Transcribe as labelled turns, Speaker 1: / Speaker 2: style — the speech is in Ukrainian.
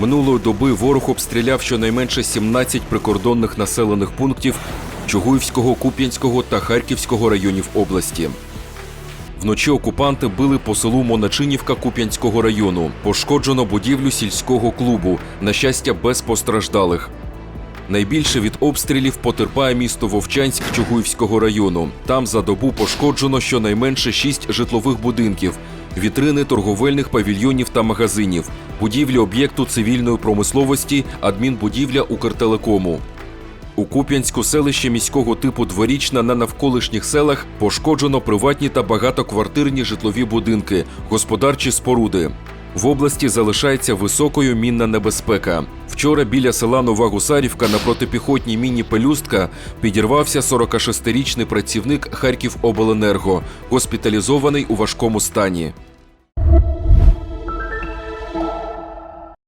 Speaker 1: Минулої доби ворог обстріляв щонайменше 17 прикордонних населених пунктів Чугуївського, Куп'янського та Харківського районів області. Вночі окупанти били по селу Моначинівка Куп'янського району. Пошкоджено будівлю сільського клубу. На щастя, без постраждалих. Найбільше від обстрілів потерпає місто Вовчанськ Чугуївського району. Там за добу пошкоджено щонайменше шість житлових будинків, вітрини торговельних павільйонів та магазинів, будівлі об'єкту цивільної промисловості, адмінбудівля Укртелекому. У Куп'янську селище міського типу дворічна на навколишніх селах пошкоджено приватні та багатоквартирні житлові будинки, господарчі споруди. В області залишається високою мінна небезпека. Вчора біля села Нова Гусарівка на протипіхотній міні Пелюстка підірвався 46-річний працівник Харківобленерго, госпіталізований у важкому стані.